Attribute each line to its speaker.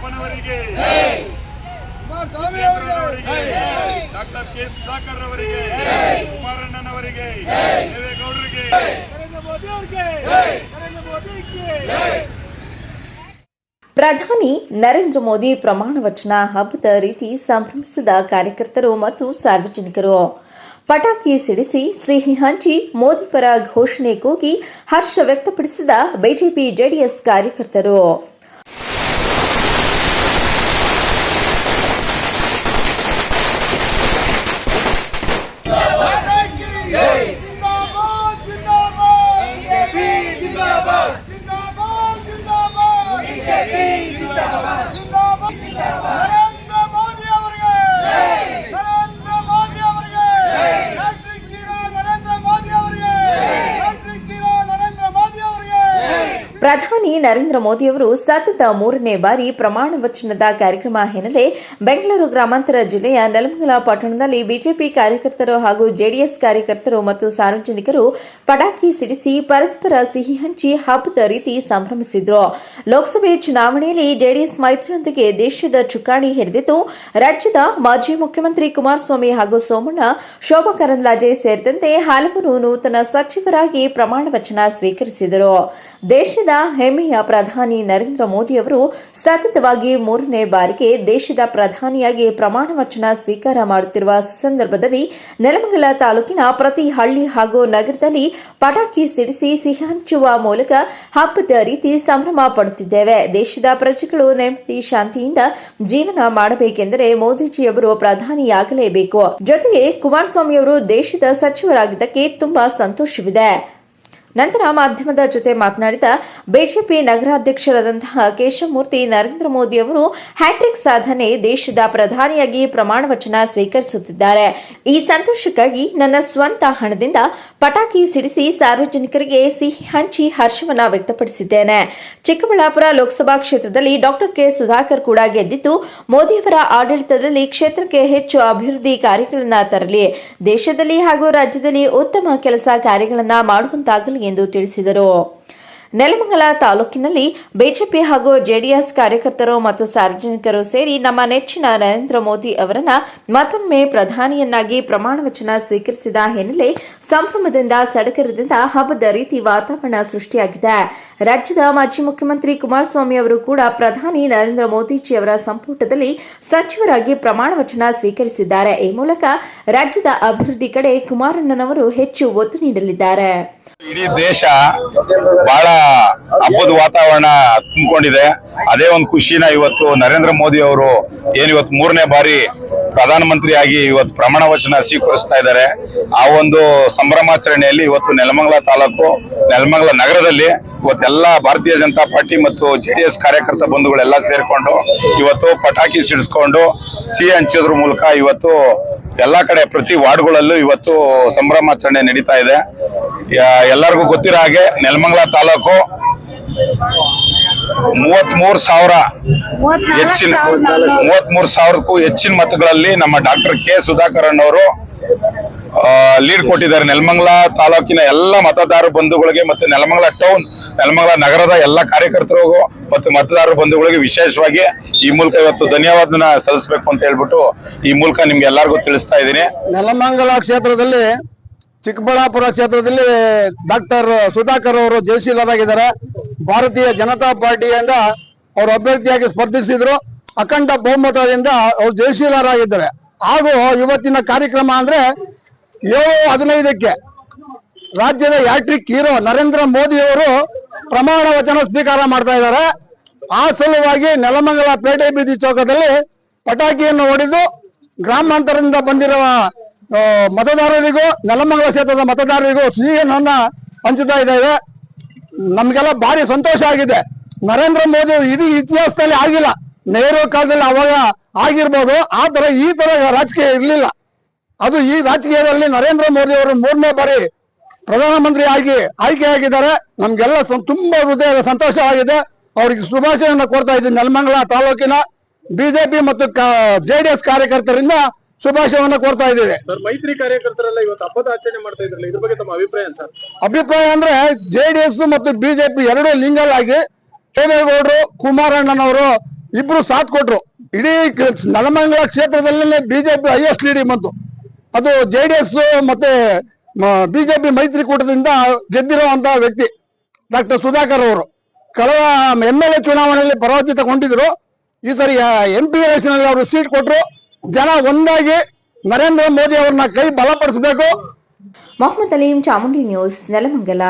Speaker 1: ಅವರಿಗೆ doctor K Sudhakar ಅವರಿಗೆ. ಕುಮಾರಣ್ಣನವರಿಗೆ. ದೇವೇಗೌಡರಿಗೆ.
Speaker 2: ನರೇಂದ್ರ ಮೋದಿ ಅವರಿಗೆ ನರೇಂದ್ರ
Speaker 3: ಪ್ರಧಾನಿ ನರೇಂದ್ರ ಮೋದಿ ಪ್ರಮಾಣ ವಚನ ಹಬ್ಬದ ರೀತಿ ಸಂಭ್ರಮಿಸಿದ ಕಾರ್ಯಕರ್ತರು ಮತ್ತು ಸಾರ್ವಜನಿಕರು. ಪಟಾಕಿ ಸಿಡಿಸಿ ಸಿಹಿ ಹಂಚಿ ಮೋದಿ ಪರ ಘೋಷಣೆ ಕೂಗಿ ಹರ್ಷ ವ್ಯಕ್ತಪಡಿಸಿದ ಬಿಜೆಪಿ ಜೆಡಿಎಸ್ ಕಾರ್ಯಕರ್ತರು
Speaker 2: ಜಿಂದಾಬಾದ್ ಜಿಂದಾಬಾದ್ ಬಿಜೆಪಿ ಜಿಂದಾಬಾದ್ ಜಿಂದಾಬಾದ್ ಜಿಂದಾಬಾದ್ ಬಿಜೆಪಿ ಜಿಂದಾಬಾದ್ ಜಿಂದಾಬಾದ್ ನರೇಂದ್ರ ಮೋದಿ ಅವರಿಗೆ ನರೇಂದ್ರ ಮೋದಿ ಅವರಿಗೆ ಡಾಕ್ಟರ್ ಕಿರಾ ನರೇಂದ್ರ ಮೋದಿ ಅವರಿಗೆ ಡಾಕ್ಟರ್ ಕಿರಾ ನರೇಂದ್ರ ಮೋದಿ ಅವರಿಗೆ
Speaker 3: ಪ್ರಧಾನಿ ನರೇಂದ್ರ ಮೋದಿಯವರು ಸತತ ಮೂರನೇ ಬಾರಿ ಪ್ರಮಾಣ ವಚನದ ಕಾರ್ಯಕ್ರಮ ಹಿನ್ನೆಲೆ ಬೆಂಗಳೂರು ಗ್ರಾಮಾಂತರ ಜಿಲ್ಲೆಯ ನೆಲಮಂಗಲ ಪಟ್ಟಣದಲ್ಲಿ ಬಿಜೆಪಿ ಕಾರ್ಯಕರ್ತರು ಹಾಗೂ ಜೆಡಿಎಸ್ ಕಾರ್ಯಕರ್ತರು ಮತ್ತು ಸಾರ್ವಜನಿಕರು ಪಟಾಕಿ ಸಿಡಿಸಿ ಪರಸ್ಪರ ಸಿಹಿ ಹಂಚಿ ಹಬ್ಬದ ರೀತಿ ಸಂಭ್ರಮಿಸಿದ್ರು. ಲೋಕಸಭೆ ಚುನಾವಣೆಯಲ್ಲಿ ಜೆಡಿಎಸ್ ಮೈತ್ರಿಯೊಂದಿಗೆ ದೇಶದ ಚುಕ್ಕಾಣಿ ಹಿಡಿದಿದ್ದು, ರಾಜ್ಯದ ಮಾಜಿ ಮುಖ್ಯಮಂತ್ರಿ ಕುಮಾರಸ್ವಾಮಿ ಹಾಗೂ ಸೋಮಣ್ಣ, ಶೋಭಾ ಕರಂದ್ಲಾಜೆ ಸೇರಿದಂತೆ ಹಲವರು ನೂತನ ಸಚಿವರಾಗಿ ಪ್ರಮಾಣ ವಚನ ಸ್ವೀಕರಿಸಿದರು. ದೇಶದ ಹೆಮ್ಮೆಯ ಪ್ರಧಾನಿ ನರೇಂದ್ರ ಮೋದಿ ಅವರು ಸತತವಾಗಿ ಮೂರನೇ ಬಾರಿಗೆ ದೇಶದ ಪ್ರಧಾನಿಯಾಗಿ ಪ್ರಮಾಣ ವಚನ ಸ್ವೀಕಾರ ಮಾಡುತ್ತಿರುವ ಸಂದರ್ಭದಲ್ಲಿ ನೆಲಮಂಗಲ ತಾಲೂಕಿನ ಪ್ರತಿ ಹಳ್ಳಿ ಹಾಗೂ ನಗರದಲ್ಲಿ ಪಟಾಕಿ ಸಿಡಿಸಿ ಸಿಹಿ ಹಂಚುವ ಮೂಲಕ ಹಬ್ಬದ ರೀತಿ ಸಂಭ್ರಮ ಪಡುತ್ತಿದ್ದೇವೆ. ದೇಶದ ಪ್ರಜೆಗಳು ನೆಮ್ಮದಿ, ಶಾಂತಿಯಿಂದ ಜೀವನ ಮಾಡಬೇಕೆಂದರೆ ಮೋದಿಜಿಯವರು ಪ್ರಧಾನಿಯಾಗಲೇಬೇಕು. ಜೊತೆಗೆ ಕುಮಾರಸ್ವಾಮಿ ಅವರು ದೇಶದ ಸಚಿವರಾಗಿದ್ದಕ್ಕೆ ತುಂಬಾ ಸಂತೋಷವಿದೆ. ನಂತರ ಮಾಧ್ಯಮದ ಜೊತೆ ಮಾತನಾಡಿದ ಬಿಜೆಪಿ ನಗರಾಧ್ಯಕ್ಷರಾದಂತಹ ಕೇಶವಮೂರ್ತಿ ನರೇಂದ್ರ ಮೋದಿ ಅವರು ಹ್ಯಾಟ್ರಿಕ್ ಸಾಧನೆ ದೇಶದ ಪ್ರಧಾನಿಯಾಗಿ ಪ್ರಮಾಣ ವಚನ ಸ್ವೀಕರಿಸುತ್ತಿದ್ದಾರೆ. ಈ ಸಂತೋಷಕ್ಕಾಗಿ ನನ್ನ ಸ್ವಂತ ಹಣದಿಂದ ಪಟಾಕಿ ಸಿಡಿಸಿ ಸಾರ್ವಜನಿಕರಿಗೆ ಸಿಹಿ ಹಂಚಿ ಹರ್ಷವನ್ನು ವ್ಯಕ್ತಪಡಿಸಿದ್ದೇನೆ. ಚಿಕ್ಕಬಳ್ಳಾಪುರ ಲೋಕಸಭಾ ಕ್ಷೇತ್ರದಲ್ಲಿ ಡಾಕ್ಟರ್ ಕೆ ಸುಧಾಕರ್ ಕೂಡ ಗೆದ್ದಿದ್ದು ಮೋದಿಯವರ ಆಡಳಿತದಲ್ಲಿ ಕ್ಷೇತ್ರಕ್ಕೆ ಹೆಚ್ಚು ಅಭಿವೃದ್ಧಿ ಕಾರ್ಯಗಳನ್ನು ತರಲಿ, ದೇಶದಲ್ಲಿ ಹಾಗೂ ರಾಜ್ಯದಲ್ಲಿ ಉತ್ತಮ ಕೆಲಸ ಕಾರ್ಯಗಳನ್ನು ಮಾಡುವಂತಾಗಲಿ ಎಂದು ತಿಳಿಸಿದರು. ನೆಲಮಂಗಲ ತಾಲೂಕಿನಲ್ಲಿ ಬಿಜೆಪಿ ಹಾಗೂ ಜೆಡಿಎಸ್ ಕಾರ್ಯಕರ್ತರು ಮತ್ತು ಸಾರ್ವಜನಿಕರು ಸೇರಿ ನಮ್ಮ ನೆಚ್ಚಿನ ನರೇಂದ್ರ ಮೋದಿ ಅವರನ್ನ ಮತ್ತೊಮ್ಮೆ ಪ್ರಧಾನಿಯನ್ನಾಗಿ ಪ್ರಮಾಣ ವಚನ ಸ್ವೀಕರಿಸಿದ ಹಿನ್ನೆಲೆ ಸಂಭ್ರಮದಿಂದ ಸಡಗರದಿಂದ ಹಬ್ಬದ ರೀತಿ ವಾತಾವರಣ ಸೃಷ್ಟಿಯಾಗಿದೆ. ರಾಜ್ಯದ ಮಾಜಿ ಮುಖ್ಯಮಂತ್ರಿ ಕುಮಾರಸ್ವಾಮಿ ಅವರು ಕೂಡ ಪ್ರಧಾನಿ ನರೇಂದ್ರ ಮೋದಿಜಿ ಅವರ ಸಂಪುಟದಲ್ಲಿ ಸಚಿವರಾಗಿ ಪ್ರಮಾಣ ವಚನ ಸ್ವೀಕರಿಸಿದ್ದಾರೆ. ಈ ಮೂಲಕ ರಾಜ್ಯದ ಅಭಿವೃದ್ಧಿ ಕಡೆ ಕುಮಾರಣ್ಣನವರು ಹೆಚ್ಚು ಒತ್ತು ನೀಡಲಿದ್ದಾರೆ.
Speaker 4: ಇಡೀ ದೇಶ ಬಹಳ ಹಬ್ಬದ ವಾತಾವರಣ ತುಂಬಿಕೊಂಡಿದೆ. ಅದೇ ಒಂದು ಖುಷಿನ ಇವತ್ತು ನರೇಂದ್ರ ಮೋದಿ ಅವರು ಏನಿವತ್ತು ಮೂರನೇ ಬಾರಿ ಪ್ರಧಾನಮಂತ್ರಿಯಾಗಿ ಇವತ್ತು ಪ್ರಮಾಣ ವಚನ ಸ್ವೀಕರಿಸ್ತಾ ಇದ್ದಾರೆ. ಆ ಒಂದು ಸಂಭ್ರಮಾಚರಣೆಯಲ್ಲಿ ಇವತ್ತು ನೆಲಮಂಗಲ ತಾಲೂಕು, ನೆಲಮಂಗಲ ನಗರದಲ್ಲಿ ಇವತ್ತೆಲ್ಲ ಭಾರತೀಯ ಜನತಾ ಪಾರ್ಟಿ ಮತ್ತು ಜೆ ಡಿ ಎಸ್ ಕಾರ್ಯಕರ್ತ ಬಂಧುಗಳೆಲ್ಲ ಸೇರಿಕೊಂಡು ಇವತ್ತು ಪಟಾಕಿ ಸಿಡಿಸ್ಕೊಂಡು ಸಿಹಿ ಹಂಚೋದ್ರ ಮೂಲಕ ಇವತ್ತು ಎಲ್ಲ ಕಡೆ ಪ್ರತಿ ವಾರ್ಡ್ಗಳಲ್ಲೂ ಇವತ್ತು ಸಂಭ್ರಮಾಚರಣೆ ನಡೀತಾ ಇದೆ. ಎಲ್ಲರಿಗೂ ಗೊತ್ತಿರೋ ಹಾಗೆ ನೆಲಮಂಗಲ ತಾಲೂಕು ಮೂವತ್ತ್ ಮೂರು ಸಾವಿರ ಹೆಚ್ಚಿನ ಮೂವತ್ತ್ ಮೂರು ಸಾವಿರಕ್ಕೂ ಹೆಚ್ಚಿನ ಮತಗಳಲ್ಲಿ ನಮ್ಮ ಡಾಕ್ಟರ್ ಕೆ ಸುಧಾಕರ್ ಅವರು ಲೀಡ್ ಕೊಟ್ಟಿದ್ದಾರೆ. ನೆಲಮಂಗಲ ತಾಲೂಕಿನ ಎಲ್ಲ ಮತದಾರ ಬಂಧುಗಳಿಗೆ ಮತ್ತೆ ನೆಲಮಂಗಲ ಟೌನ್ ನೆಲಮಂಗಲ ನಗರದ ಎಲ್ಲ ಕಾರ್ಯಕರ್ತರು ಮತ್ತು ಮತದಾರ ಬಂಧುಗಳಿಗೆ ವಿಶೇಷವಾಗಿ ಈ ಮೂಲಕ ಇವತ್ತು ಧನ್ಯವಾದನ ಸಲ್ಲಿಸಬೇಕು ಅಂತ ಹೇಳ್ಬಿಟ್ಟು ಈ ಮೂಲಕ ನಿಮ್ಗೆ ಎಲ್ಲರಿಗೂ ತಿಳಿಸ್ತಾ ಇದ್ದೀನಿ.
Speaker 5: ನೆಲಮಂಗಲ ಕ್ಷೇತ್ರದಲ್ಲಿ ಚಿಕ್ಕಬಳ್ಳಾಪುರ ಕ್ಷೇತ್ರದಲ್ಲಿ ಡಾಕ್ಟರ್ ಸುಧಾಕರ್ ಅವರು ಜಯಶೀಲರಾಗಿದ್ದಾರೆ. ಭಾರತೀಯ ಜನತಾ ಪಾರ್ಟಿಯಿಂದ ಅವರು ಅಭ್ಯರ್ಥಿಯಾಗಿ ಸ್ಪರ್ಧಿಸಿದ್ರು. ಅಖಂಡ ಬಹುಮತದಿಂದ ಅವರು ಜಯಶೀಲರಾಗಿದ್ದಾರೆ. ಹಾಗೂ ಇವತ್ತಿನ ಕಾರ್ಯಕ್ರಮ ಅಂದ್ರೆ ಏಳು ಹದಿನೈದಕ್ಕೆ ರಾಜ್ಯದ ಯಾಟ್ರಿಕ್ ಹೀರೋ ನರೇಂದ್ರ ಮೋದಿ ಅವರು ಪ್ರಮಾಣ ವಚನ ಸ್ವೀಕಾರ ಮಾಡ್ತಾ ಇದ್ದಾರೆ. ಆ ಸಲುವಾಗಿ ನೆಲಮಂಗಲ ಪೇಟೆ ಬೀದಿ ಚೌಕದಲ್ಲಿ ಪಟಾಕಿಯನ್ನು ಹೊಡೆದು ಗ್ರಾಮಾಂತರದಿಂದ ಬಂದಿರುವ ಮತದಾರರಿಗೂ, ನೆಲಮಂಗಲ ಕ್ಷೇತ್ರದ ಮತದಾರರಿಗೂ ಸಿಹಿಯನ್ನ ಹಂಚುತ್ತಾ ಇದ್ದೇವೆ. ನಮಗೆಲ್ಲ ಭಾರಿ ಸಂತೋಷ ಆಗಿದೆ. ನರೇಂದ್ರ ಮೋದಿ ಇಡೀ ಇತಿಹಾಸದಲ್ಲಿ ಆಗಿಲ್ಲ. ನೆಹರು ಕಾಲದಲ್ಲಿ ಅವಾಗ ಆಗಿರ್ಬೋದು. ಆ ತರ ಈ ತರ ರಾಜಕೀಯ ಇರಲಿಲ್ಲ. ಅದು ಈ ರಾಜಕೀಯದಲ್ಲಿ ನರೇಂದ್ರ ಮೋದಿ ಅವರು ಮೂರನೇ ಬಾರಿ ಪ್ರಧಾನಮಂತ್ರಿ ಆಗಿ ಆಯ್ಕೆಯಾಗಿದ್ದಾರೆ ನಮ್ಗೆಲ್ಲ ತುಂಬಾ ಹೃದಯದ ಸಂತೋಷವಾಗಿದೆ. ಅವರಿಗೆ ಶುಭಾಶಯವನ್ನು ಕೊಡ್ತಾ ಇದ್ದೀನಿ. ನೆಲಮಂಗಲ ತಾಲೂಕಿನ ಬಿಜೆಪಿ ಮತ್ತು ಜೆಡಿಎಸ್ ಕಾರ್ಯಕರ್ತರಿಂದ ಶುಭಾಶಯವನ್ನು ಕೋರ್ತಾ ಇದ್ದೇವೆ.
Speaker 6: ಸರ್ ಮೈತ್ರಿ ಕಾರ್ಯಕರ್ತರೆಲ್ಲ ಇವತ್ತು ಹಬ್ಬದ ಆಚರಣೆ ಮಾಡ್ತಾ ಇದ್ರಲ್ಲ ಇದ್ರ ಬಗ್ಗೆ ತಮ್ಮ ಅಭಿಪ್ರಾಯ ಸರ್?
Speaker 5: ಅಭಿಪ್ರಾಯ ಅಂದ್ರೆ ಜೆಡಿಎಸ್ ಮತ್ತು ಬಿಜೆಪಿ ಎರಡೂ ಲಿಂಗಲ್ ಆಗಿ ದೇವೇಗೌಡರು ಕುಮಾರಣ್ಣನವರು ಇಬ್ರು ಸಾಥ್ ಕೊಟ್ರು. ಇಡೀ ನಲಮಂಗಲ ಕ್ಷೇತ್ರದಲ್ಲೇ ಬಿಜೆಪಿ ಹೈಯೆಸ್ಟ್ ಲೀಡಿಂಗ್ ಬಂತು. ಅದು ಜೆ ಡಿ ಎಸ್ ಮತ್ತೆ ಬಿಜೆಪಿ ಮೈತ್ರಿಕೂಟದಿಂದ ಗೆದ್ದಿರುವಂತ ವ್ಯಕ್ತಿ ಡಾಕ್ಟರ್ ಸುಧಾಕರ್ ಅವರು. ಕಳೆದ ಎಂ ಎಲ್ ಎ ಚುನಾವಣೆಯಲ್ಲಿ ಪರಾಜಿತಗೊಂಡಿದ್ರು. ಈ ಸರಿ ಎಂ ಪಿ ಎಲೆಕ್ಷನ್ ಅವರು ಸೀಟ್ ಕೊಟ್ರು. ಜನ ಒಂದಾಗಿ ನರೇಂದ್ರ ಮೋದಿ ಅವ್ರನ್ನ ಕೈ ಬಲಪಡಿಸಬೇಕು.
Speaker 3: ಮೊಹಮ್ಮದ್ ಅಲೀಂ ಚಾಮುಂಡಿ ನ್ಯೂಸ್ ನೆಲಮಂಗಲ.